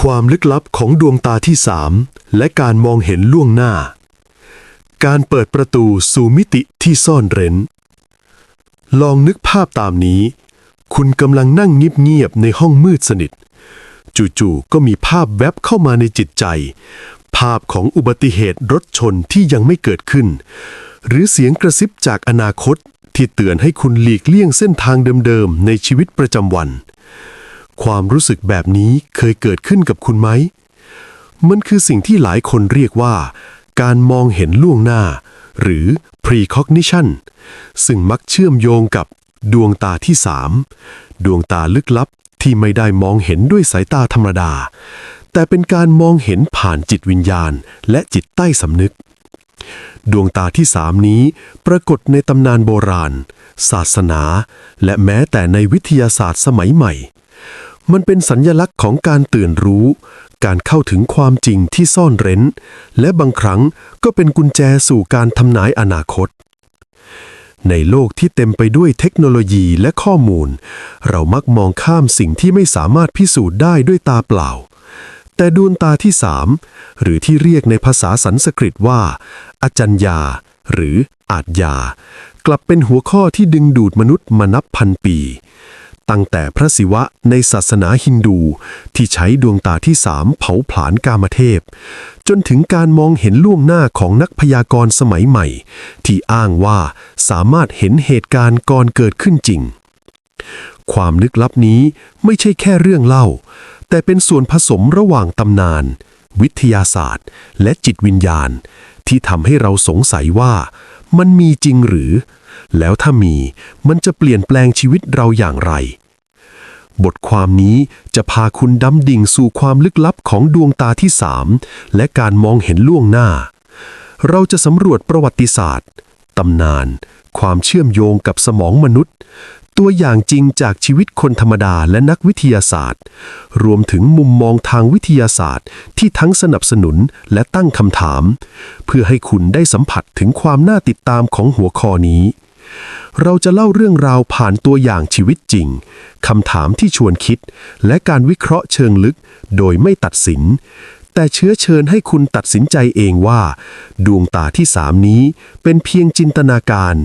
ความลึกลับของดวงตาที่สามและการมองเห็นล่วงหน้า การเปิดประตูสู่มิติที่ซ่อนเร้น ลองนึกภาพตามนี้ คุณกำลังนั่งเงียบๆในห้องมืดสนิท จู่ๆก็มีภาพแวบเข้ามาในจิตใจ ภาพของอุบัติเหตุรถชนที่ยังไม่เกิดขึ้น หรือเสียงกระซิบจากอนาคตที่เตือนให้คุณหลีกเลี่ยงเส้นทางเดิมๆในชีวิตประจำวัน ความรู้สึกแบบนี้เคยเกิดขึ้นกับคุณไหม มันคือสิ่งที่หลายคนเรียกว่า การมองเห็นล่วงหน้า หรือ precognition ซึ่งมักเชื่อมโยงกับดวงตาที่สามดวงตาลึกลับที่ไม่ได้มองเห็นด้วยสายตาธรรมดา แต่เป็นการมองเห็นผ่านจิตวิญญาณ และจิตใต้สำนึก ดวงตาที่สามนี้ปรากฏในตำนานโบราณ ศาสนา และแม้แต่ในวิทยาศาสตร์สมัยใหม่ มันเป็นสัญญลักษณ์ของการตื่นรู้ การเข้าถึงความจริงที่ซ่อนเร้น และบางครั้งก็เป็นกุญแจสู่การทำนายอนาคต ในโลกที่เต็มไปด้วยเทคโนโลยีและข้อมูล เรามักมองข้ามสิ่งที่ไม่สามารถพิสูจน์ได้ด้วยตาเปล่า แต่ดวงตาที่สามหรือที่เรียกในภาษาสันสกฤตว่า อจัญญา หรืออาจยากลับเป็นหัวข้อที่ดึงดูดมนุษย์มานับพันปี ตั้งแต่พระศิวะในศาสนาฮินดู ที่ใช้ดวงตาที่สามเผาผลาญกามเทพ จนถึงการมองเห็นล่วงหน้าของนักพยากรณ์สมัยใหม่ ที่อ้างว่าสามารถเห็นเหตุการณ์ก่อนเกิดขึ้นจริง ความลึกลับนี้ไม่ใช่แค่เรื่องเล่า แต่เป็นส่วนผสมระหว่างตำนาน วิทยาศาสตร์ และจิตวิญญาณ ที่ทำให้เราสงสัยว่ามันมีจริงหรือ แล้วถ้ามีมันจะเปลี่ยนแปลงชีวิตเราอย่างไร บทความนี้จะพาคุณดำดิ่งสู่ความลึกลับของดวงตาที่สามและการมองเห็นล่วงหน้า เราจะสำรวจประวัติศาสตร์ ตำนาน ความเชื่อมโยงกับสมองมนุษย์ ตัวอย่างจริงจากชีวิตคนธรรมดาและนักวิทยาศาสตร์ รวมถึงมุมมองทางวิทยาศาสตร์ ที่ทั้งสนับสนุนและตั้งคำถาม เพื่อให้คุณได้สัมผัสถึงความน่าติดตามของหัวข้อนี้ เราจะเล่าเรื่องราวผ่านตัวอย่างชีวิตจริง คำถามที่ชวนคิด และการวิเคราะห์เชิงลึกโดยไม่ตัดสิน แต่เชื้อเชิญให้คุณตัดสินใจเองว่า ดวงตาที่สามนี้เป็นเพียงจินตนาการ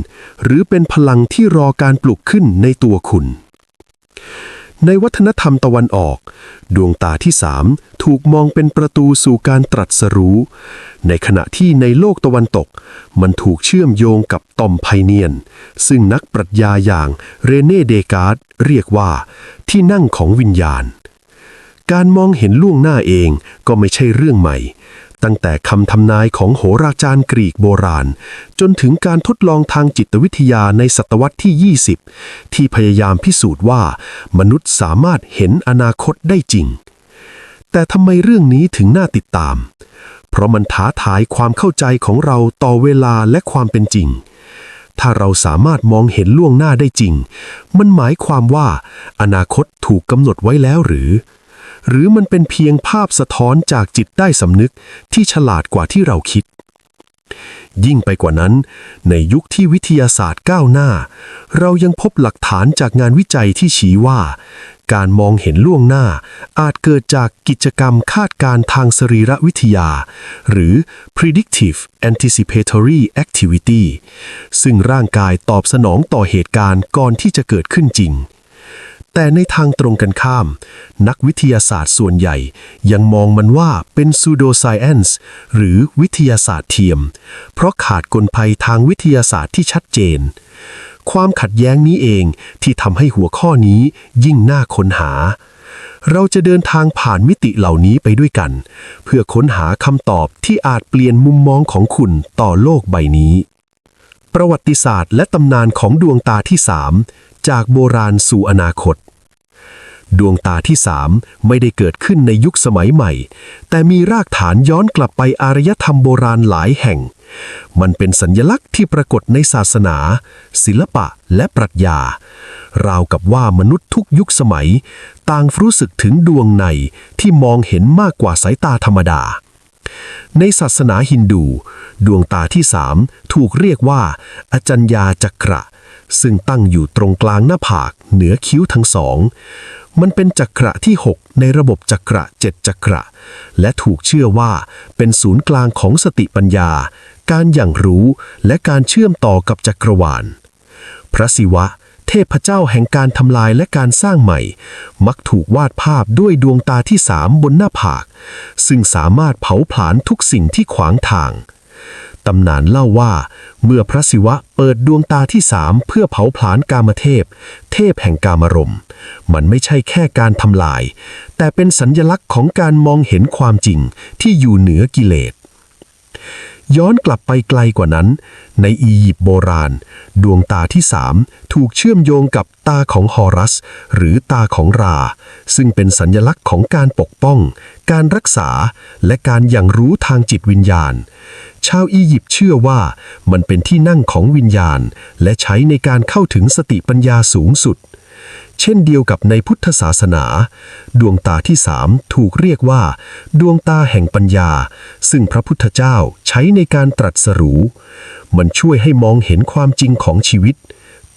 หรือเป็นพลังที่รอการปลุกขึ้นในตัวคุณ ในวัฒนธรรมตะวันออก ดวงตาที่สามถูกมองเป็นประตูสู่การตรัสรู้ ในขณะที่ในโลกตะวันตก มันถูกเชื่อมโยงกับตอมไพเนียน ซึ่งนักปรัชญาอย่างเรเน่เดการ์ดเรียกว่า ที่นั่งของวิญญาณ การมองเห็นล่วงหน้าเองก็ไม่ใช่เรื่องใหม่ ตั้งแต่คำทำนายของโหราจารย์กรีกโบราณ จนถึงการทดลองทางจิตวิทยาในศตวรรษที่ 20 ที่พยายามพิสูจน์ว่า มนุษย์สามารถเห็นอนาคตได้จริง แต่ทำไมเรื่องนี้ถึงน่าติดตาม เพราะมันท้าทายความเข้าใจของเราต่อเวลาและความเป็นจริงถ้าเราสามารถมองเห็นล่วงหน้าได้จริง มันหมายความว่า อนาคตถูกกำหนดไว้แล้วหรือ หรือมันเป็นเพียงภาพสะท้อนจากจิตใต้สำนึกที่ฉลาดกว่าที่เราคิด ยิ่งไปกว่านั้น ในยุคที่วิทยาศาสตร์ก้าวหน้า เรายังพบหลักฐานจากงานวิจัยที่ชี้ว่า การมองเห็นล่วงหน้า อาจเกิดจากกิจกรรมคาดการณ์ทางสรีรวิทยา หรือ predictive anticipatory activity ซึ่งร่างกายตอบสนองต่อเหตุการณ์ก่อนที่จะเกิดขึ้นจริง แต่ในทางตรงกันข้าม นักวิทยาศาสตร์ส่วนใหญ่ ยังมองมันว่าเป็น pseudoscience หรือวิทยาศาสตร์เทียม เพราะขาดกลไกทางวิทยาศาสตร์ที่ชัดเจน ความขัดแย้งนี้เองที่ทำให้หัวข้อนี้ยิ่งน่าค้นหา เราจะเดินทางผ่านมิติเหล่านี้ไปด้วยกัน เพื่อค้นหาคำตอบที่อาจเปลี่ยนมุมมองของคุณต่อโลกใบนี้ ประวัติศาสตร์และตำนานของดวงตาที่สาม จากโบราณสู่อนาคต ดวงตาที่สามไม่ได้เกิดขึ้นในยุคสมัยใหม่ แต่มีรากฐานย้อนกลับไปอารยธรรมโบราณหลายแห่ง มันเป็นสัญญลักษณ์ที่ปรากฏในศาสนา ศิลปะและปรัชญา ราวกับว่ามนุษย์ทุกยุคสมัย ต่างรู้สึกถึงดวงในที่มองเห็นมากกว่าสายตาธรรมดาในศาสนาฮินดู ดวงตาที่สามถูกเรียกว่าอาจัญญาจักระ ซึ่งตั้งอยู่ตรงกลางหน้าผากเหนือคิ้วทั้งสอง มันเป็นจักระที่ 6 ในระบบจักระเจ็ดจักระ และถูกเชื่อว่าเป็นศูนย์กลางของสติปัญญา การอย่างรู้และการเชื่อมต่อกับจักรวาล พระศิวะ เทพเจ้าแห่งการทำลายและการสร้างใหม่ มักถูกวาดภาพด้วยดวงตาที่สามบนหน้าผาก ซึ่งสามารถเผาผลาญทุกสิ่งที่ขวางทาง ตำนานเล่าว่า เมื่อพระศิวะเปิดดวงตาที่สามเพื่อเผาผลาญกามเทพ เทพแห่งกามรมมันไม่ใช่แค่การทำลาย แต่เป็นสัญญลักษณ์ของการมองเห็นความจริงที่อยู่เหนือกิเลสย้อนกลับไปไกลกว่านั้น ในอียิปต์โบราณ ดวงตาที่สามถูกเชื่อมโยงกับตาของฮอรัส หรือตาของรา ซึ่งเป็นสัญญลักษณ์ของการปกป้อง การรักษา และการอย่างรู้ทางจิตวิญญาณ ชาวอียิปต์เชื่อว่ามันเป็นที่นั่งของวิญญาณ และใช้ในการเข้าถึงสติปัญญาสูงสุด เช่นเดียวกับในพุทธศาสนา ดวงตาที่สามถูกเรียกว่า ดวงตาแห่งปัญญา ซึ่งพระพุทธเจ้าใช้ในการตรัสรู้ มันช่วยให้มองเห็นความจริงของชีวิต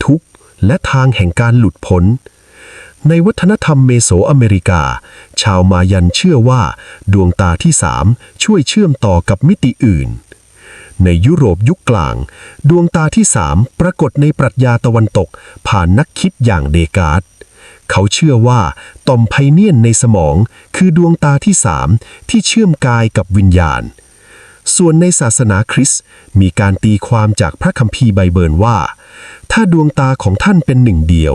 ทุกข์และทางแห่งการหลุดพ้นในวัฒนธรรมเมโสอเมริกา ชาวมายันเชื่อว่า ดวงตาที่สามช่วยเชื่อมต่อกับมิติอื่น ในยุโรปยุคกลาง ดวงตาที่สามปรากฏในปรัชญาตะวันตก ผ่านนักคิดอย่างเดการ์ดเขาเชื่อว่าต่อมไพเนียนในสมองคือดวงตาที่สามที่เชื่อมกายกับวิญญาณ ส่วนในศาสนาคริสต์มีการตีความจากพระคัมภีร์ไบเบิลว่า ถ้าดวงตาของท่านเป็นหนึ่งเดียว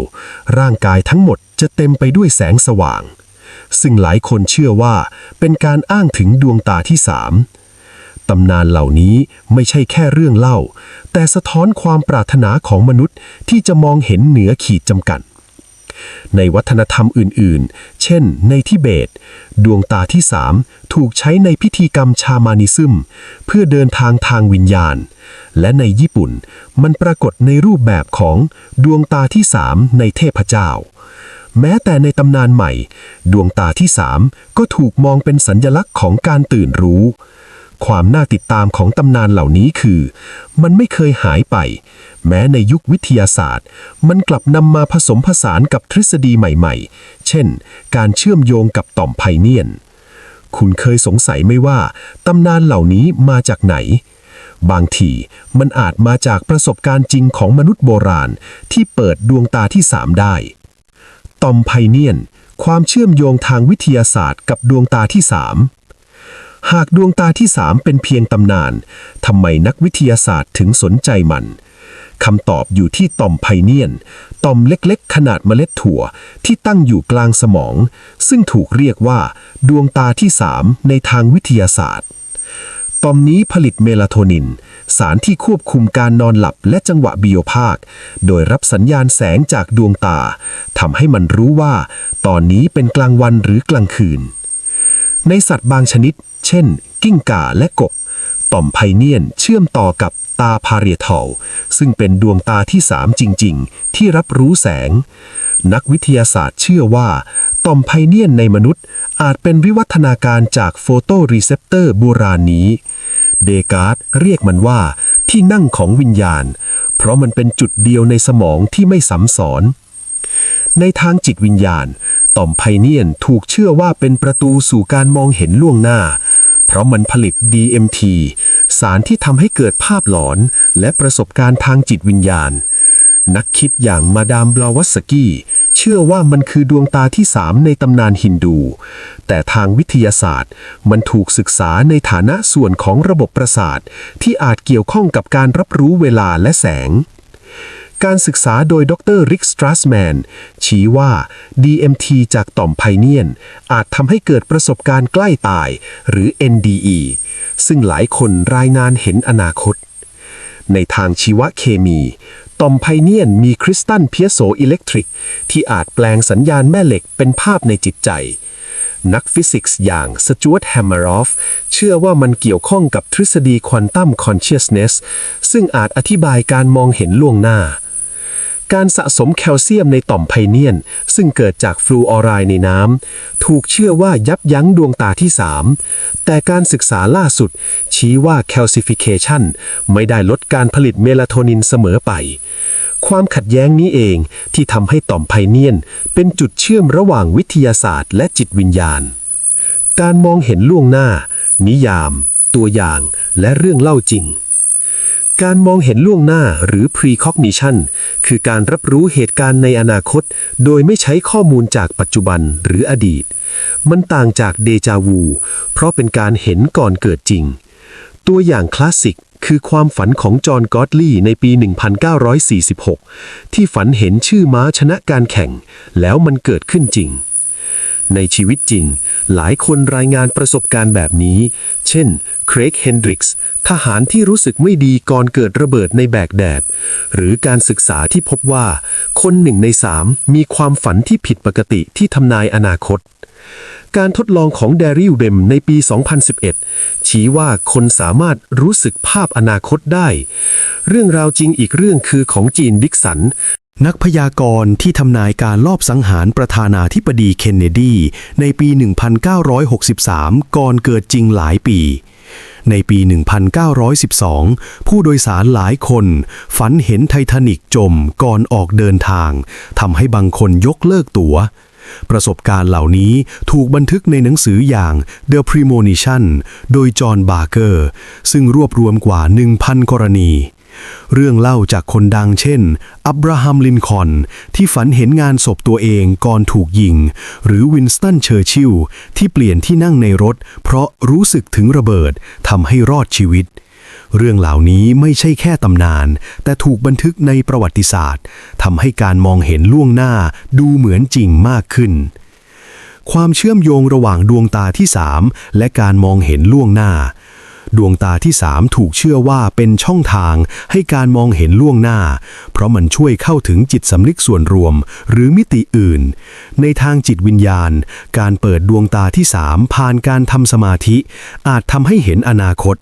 ร่างกายทั้งหมดจะเต็มไปด้วยแสงสว่าง ซึ่งหลายคนเชื่อว่าเป็นการอ้างถึงดวงตาที่สาม ตำนานเหล่านี้ไม่ใช่แค่เรื่องเล่า แต่สะท้อนความปรารถนาของมนุษย์ที่จะมองเห็นเหนือขีดจำกัด ในวัฒนธรรมอื่นๆ เช่น ในทิเบต ดวงตาที่สามถูกใช้ในพิธีกรรมชามานิซึม เพื่อเดินทางทางวิญญาณ และในญี่ปุ่นมันปรากฏในรูปแบบของดวงตาที่สามในเทพเจ้าแม้แต่ในตำนานใหม่ ดวงตาที่สามก็ถูกมองเป็นสัญญลักษณ์ของการตื่นรู้ ความน่าติดตามของตำนานเหล่านี้คือ มันไม่เคยหายไป แม้ในยุควิทยาศาสตร์ มันกลับนำมาผสมผสานกับทฤษฎีใหม่ๆ เช่น การเชื่อมโยงกับต่อมไพเนียน คุณเคยสงสัยไหมว่าตำนานเหล่านี้มาจากไหน บางทีมันอาจมาจากประสบการณ์จริงของมนุษย์โบราณที่เปิดดวงตาที่สามได้ต่อมไพเนียน ความเชื่อมโยงทางวิทยาศาสตร์กับดวงตาที่สาม หากดวงตาที่สามเป็นเพียงตำนานทำไมนักวิทยาศาสตร์ถึงสนใจมันคำตอบอยู่ที่ต่อมไพเนียน ต่อมเล็กๆ ขนาดเมล็ดถั่วที่ตั้งอยู่กลางสมอง ซึ่งถูกเรียกว่า ดวงตาที่สามในทางวิทยาศาสตร์ ต่อมนี้ผลิตเมลาโทนิน สารที่ควบคุมการนอนหลับและจังหวะบิโอภาค โดยรับสัญญาณแสงจากดวงตาทำให้มันรู้ว่า ตอนนี้เป็นกลางวันหรือกลางคืน ในสัตว์บางชนิด เช่น กิ้งก่าและกบ ต่อมไพเนียนเชื่อมต่อกับตาพาเรียทอลซึ่งเป็นดวงตาที่สามจริง ๆ ที่รับรู้แสง นักวิทยาศาสตร์เชื่อว่า ต่อมไพเนียนในมนุษย์ อาจเป็นวิวัฒนาการจากโฟโตรีเซปเตอร์โบราณนี้ เดการ์ดเรียกมันว่า ที่นั่งของวิญญาณ เพราะมันเป็นจุดเดียวในสมองที่ไม่สัมสอนในทางจิตวิญญาณ ต่อมไพเนียนถูกเชื่อว่าเป็นประตูสู่การมองเห็นล่วงหน้า เพราะมันผลิต DMT สารที่ทำให้เกิดภาพหลอน และประสบการณ์ทางจิตวิญญาณ นักคิดอย่างมาดามบลาวัสกี้ เชื่อว่ามันคือดวงตาที่สามในตำนานฮินดู แต่ทางวิทยาศาสตร์ มันถูกศึกษาในฐานะส่วนของระบบประสาท ที่อาจเกี่ยวข้องกับการรับรู้เวลาและแสง การศึกษาโดยดรริกสตรัสแมนชี้ว่า DMT จากต่อมไพเนียน อาจทำให้เกิดประสบการณ์ใกล้ตาย หรือ NDE ซึ่งหลายคนรายงานเห็นอนาคต ในทางชีวเคมีต่อมไพเนียนมีคริสตัลเพียโซอิเล็กทริก ที่อาจแปลงสัญญาณแม่เหล็กเป็นภาพในจิตใจ นักฟิสิกส์อย่างสจวตแฮมเมอรอฟเชื่อว่ามันเกี่ยวข้องกับทฤษฎีควอนตัมคอนเชียสเนสซึ่งอาจอธิบายการมองเห็นล่วงหน้า การสะสมแคลเซียมในต่อมไพเนียน ซึ่งเกิดจากฟลูออไรด์ในน้ำ ถูกเชื่อว่ายับยั้งดวงตาที่ 3 แต่การศึกษาล่าสุด ชี้ว่าแคลซิฟิเคชันไม่ได้ลดการผลิตเมลาโทนินเสมอไป ความขัดแย้งนี้เองที่ทำให้ต่อมไพเนียน เป็นจุดเชื่อมระหว่างวิทยาศาสตร์และจิตวิญญาณ การมองเห็นล่วงหน้า นิยาม ตัวอย่าง และเรื่องเล่าจริง การมองเห็นล่วงหน้าหรือ precognition คือการรับรู้เหตุการณ์ในอนาคต โดยไม่ใช้ข้อมูลจากปัจจุบันหรืออดีต มันต่างจากเดจาวู เพราะเป็นการเห็นก่อนเกิดจริง ตัวอย่างคลาสสิกคือความฝันของจอห์นกอตลีในปี 1946 ที่ฝันเห็นชื่อม้าชนะการแข่ง แล้วมันเกิดขึ้นจริง ในชีวิตจริง หลายคนรายงานประสบการณ์แบบนี้ เช่น เครกเฮนดริกส์ทหารที่รู้สึกไม่ดีก่อนเกิดระเบิดในแบกแดด หรือการศึกษาที่พบว่า คนหนึ่งในสามมีความฝันที่ผิดปกติที่ทำนายอนาคตการทดลองของแดริลเรมในปี 2011 ชี้ว่าคนสามารถรู้สึกภาพอนาคตได้ เรื่องราวจริงอีกเรื่องคือของจีนดิกสัน นักพยากรณ์ที่ทำนายการลอบสังหารประธานาธิบดีเคนเนดี ในปี 1963 ก่อนเกิดจริงหลายปี ในปี 1912 ผู้โดยสารหลายคนฝันเห็นไททานิกจมก่อนออกเดินทางทำให้บางคนยกเลิกตั๋ว ประสบการณ์เหล่านี้ถูกบันทึกในหนังสืออย่าง The Premonition โดยจอห์นบาร์เกอร์ ซึ่งรวบรวมกว่า 1,000 กรณี เรื่องเล่าจากคนดังเช่น อับราฮัมลินคอนที่ฝันเห็นงานศพตัวเองก่อนถูกยิง หรือวินสตันเชอร์ชิลล์ที่เปลี่ยนที่นั่งในรถ เพราะรู้สึกถึงระเบิดทำให้รอดชีวิต เรื่องเหล่านี้ไม่ใช่แค่ตำนาน แต่ถูกบันทึกในประวัติศาสตร์ทำให้การมองเห็นล่วงหน้าดูเหมือนจริงมากขึ้นความเชื่อมโยงระหว่างดวงตาที่3และการมองเห็นล่วงหน้า ดวงตาที่สามถูกเชื่อว่าเป็นช่องทางให้การมองเห็นล่วงหน้า เพราะมันช่วยเข้าถึงจิตสำนึกส่วนรวม หรือมิติอื่น ในทางจิตวิญญาณ การเปิดดวงตาที่สามผ่านการทำสมาธิ อาจทำให้เห็นอนาคต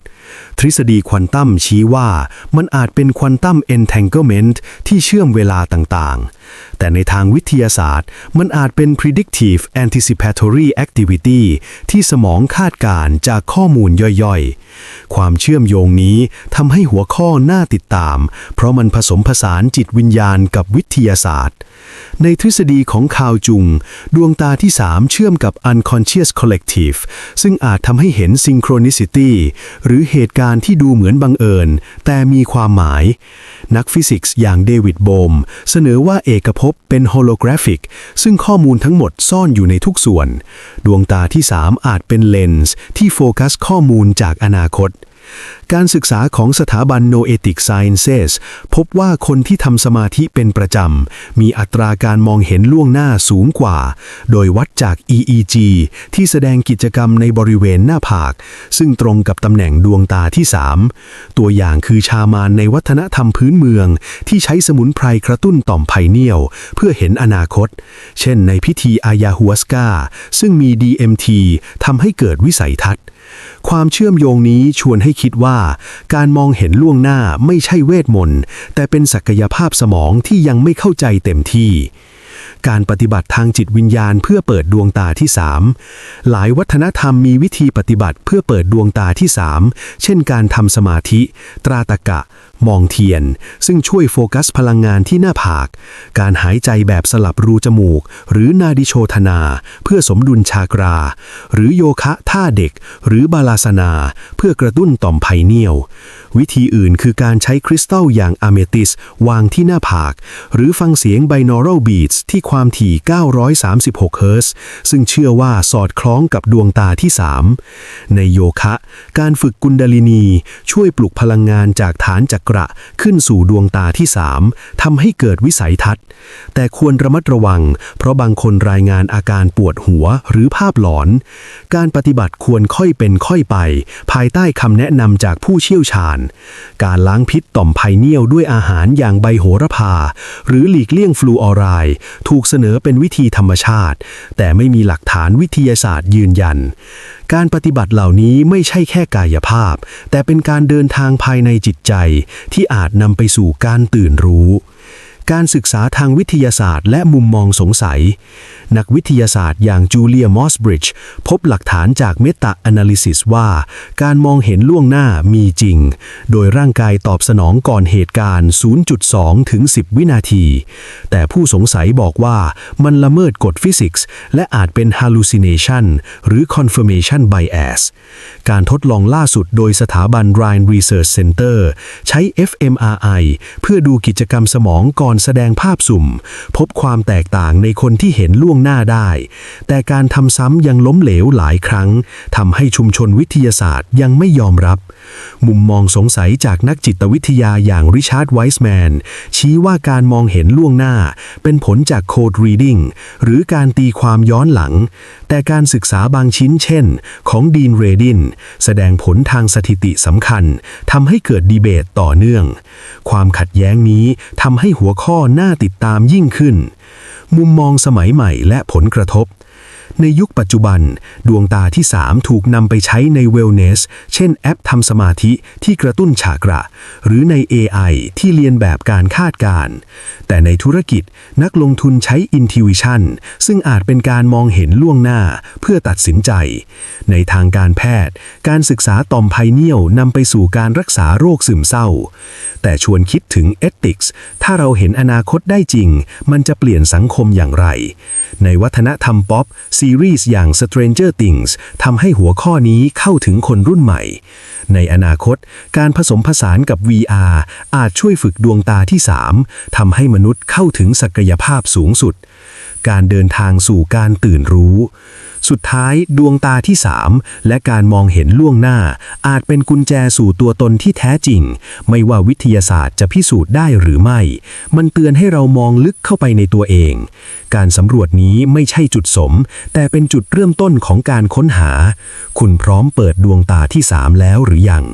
ทฤษฎีควอนตัมชี้ว่ามันอาจเป็นควอนตัม entanglement ที่เชื่อมเวลาต่างๆ แต่ในทางวิทยาศาสตร์ มันอาจเป็น predictive anticipatory activity ที่สมองคาดการณ์จากข้อมูลย่อยๆ ความเชื่อมโยงนี้ทำให้หัวข้อน่าติดตาม เพราะมันผสมผสานจิตวิญญาณกับวิทยาศาสตร์ ในทฤษฎีของคาวจุง ดวงตาที่ 3 เชื่อมกับ unconscious collective ซึ่งอาจทำให้เห็น synchronicity หรือเหตุการณ์ที่ดูเหมือนบังเอิญ แต่มีความหมาย นักฟิสิกส์อย่างเดวิดโบม เสนอว่าเอกภพเป็นโฮโลกราฟิก ซึ่งข้อมูลทั้งหมดซ่อนอยู่ในทุกส่วน ดวงตาที่ 3 อาจเป็นเลนส์ที่โฟกัสข้อมูลจากอนาคต การศึกษาของสถาบัน Noetic Sciences พบว่าคนที่ทำสมาธิเป็นประจำ มีอัตราการมองเห็นล่วงหน้าสูงกว่า โดยวัดจาก EEG ที่แสดงกิจกรรมในบริเวณหน้าผาก ซึ่งตรงกับตำแหน่งดวงตาที่ 3 ตัวอย่างคือชามานในวัฒนธรรมพื้นเมือง ที่ใช้สมุนไพรกระตุ้นต่อมไพเนียลเพื่อเห็นอนาคต เช่นในพิธีอายาฮัวสกาซึ่งมี DMT ทำให้เกิดวิสัยทัศน์ ความเชื่อมโยงนี้ชวนให้คิดว่า การมองเห็นล่วงหน้าไม่ใช่เวทมนต์แต่เป็นศักยภาพสมองที่ยังไม่เข้าใจเต็มที่ การปฏิบัติทางจิตวิญญาณเพื่อเปิดดวงตาที่ 3 หลายวัฒนธรรมมีวิธีปฏิบัติเพื่อเปิดดวงตาที่ 3 เช่นการทำสมาธิ ตราตะกะ มองเทียน ซึ่งช่วยโฟกัสพลังงานที่หน้าผาก การหายใจแบบสลับรูจมูก หรือนาดิโชธนา เพื่อสมดุลชากรา หรือโยคะท่าเด็ก หรือบาลาสนา เพื่อกระตุ้นต่อมไพเนียลวิธีอื่นคือการใช้คริสตัลอย่างอะเมติสวางที่หน้าผาก หรือฟังเสียง binaural beats ที่ความถี่ 936 เฮิรตซ์ซึ่งเชื่อว่าสอดคล้องกับดวงตาที่ 3 ในโยคะ การฝึกกุนดาลินี ช่วยปลุกพลังงานจากฐานจักระ ขึ้นสู่ดวงตาที่3ทำให้เกิดวิสัยทัศน์ แต่ควรระมัดระวัง เพราะบางคนรายงานอาการปวดหัวหรือภาพหลอน การปฏิบัติควรค่อยเป็นค่อยไป ภายใต้คำแนะนำจากผู้เชี่ยวชาญ การล้างพิษต่อมไพเนียลด้วยอาหารอย่างใบโหระพา หรือหลีกเลี่ยงฟลูออไรด์ถูกเสนอเป็นวิธีธรรมชาติ แต่ไม่มีหลักฐานวิทยาศาสตร์ยืนยันการปฏิบัติเหล่านี้ไม่ใช่แค่กายภาพ แต่เป็นการเดินทางภายในจิตใจที่อาจนำไปสู่การตื่นรู้ การศึกษาทางวิทยาศาสตร์และมุมมองสงสัย นักวิทยาศาสตร์อย่างจูเลียมอสบริดจ์พบหลักฐานจากเมตา a นาลิซิสว่า การมองเห็นล่วงหน้ามีจริง โดยร่างกายตอบสนองก่อนเหตุการณ์ 0.2 ถึง 10 วินาที แต่ผู้สงสัยบอกว่ามันละเมิดกฎฟิสิกส์และอาจเป็น hallucination หรือ confirmation bias การทดลองล่าสุดโดยสถาบัน Rhine Research Center ใช้ fMRI เพื่อดูกิจกรรมสมองก่อนแสดงภาพสุ่ม พบความแตกต่างในคนที่เห็นล่วงหน้าได้ แต่การทำซ้ำยังล้มเหลวหลายครั้งทำให้ชุมชนวิทยาศาสตร์ยังไม่ยอมรับ มุมมองสงสัยจากนักจิตวิทยาอย่างริชาร์ดไวส์แมนชี้ว่าการมองเห็นล่วงหน้า เป็นผลจากโคดรีดิ้งหรือการตีความย้อนหลัง แต่การศึกษาบางชิ้นเช่น ของดีนเรดินแสดงผลทางสถิติสำคัญทำให้เกิดดีเบตต่อเนื่อง ความขัดแย้งนี้ทำให้หัวข้อน่าติดตามยิ่งขึ้น มุมมองสมัยใหม่และผลกระทบ ในยุคปัจจุบัน ดวงตาที่ 3 ถูกนำไปใช้ในเวลเนส เช่นแอปทำสมาธิที่กระตุ้นฉากระ หรือใน AI ที่เรียนแบบการคาดการณ์แต่ในธุรกิจนักลงทุนใช้ Intuition ซึ่งอาจเป็นการมองเห็นล่วงหน้าเพื่อตัดสินใจ ในทางการแพทย์ การศึกษาต่อมไพเนียลนำไปสู่การรักษาโรคซึมเศร้า แต่ชวนคิดถึงเอติกส์ถ้าเราเห็นอนาคตได้จริง มันจะเปลี่ยนสังคมอย่างไร ในวัฒนธรรมป๊อป ซีรีส์อย่าง Stranger Things ทำให้หัวข้อนี้เข้าถึงคนรุ่นใหม่ ในอนาคต การผสมผสานกับ VR อาจช่วยฝึกดวงตาที่ 3ทำให้มนุษย์เข้าถึงศักยภาพสูงสุด การเดินทางสู่การตื่นรู้ สุดท้ายดวงตาที่3และการมองเห็นล่วงหน้า อาจเป็นกุญแจสู่ตัวตนที่แท้จริง ไม่ว่าวิทยาศาสตร์จะพิสูจน์ได้หรือไม่ มันเตือนให้เรามองลึกเข้าไปในตัวเอง การสำรวจนี้ไม่ใช่จุดสม แต่เป็นจุดเริ่มต้นของการค้นหา คุณพร้อมเปิดดวงตาที่3แล้วหรือยัง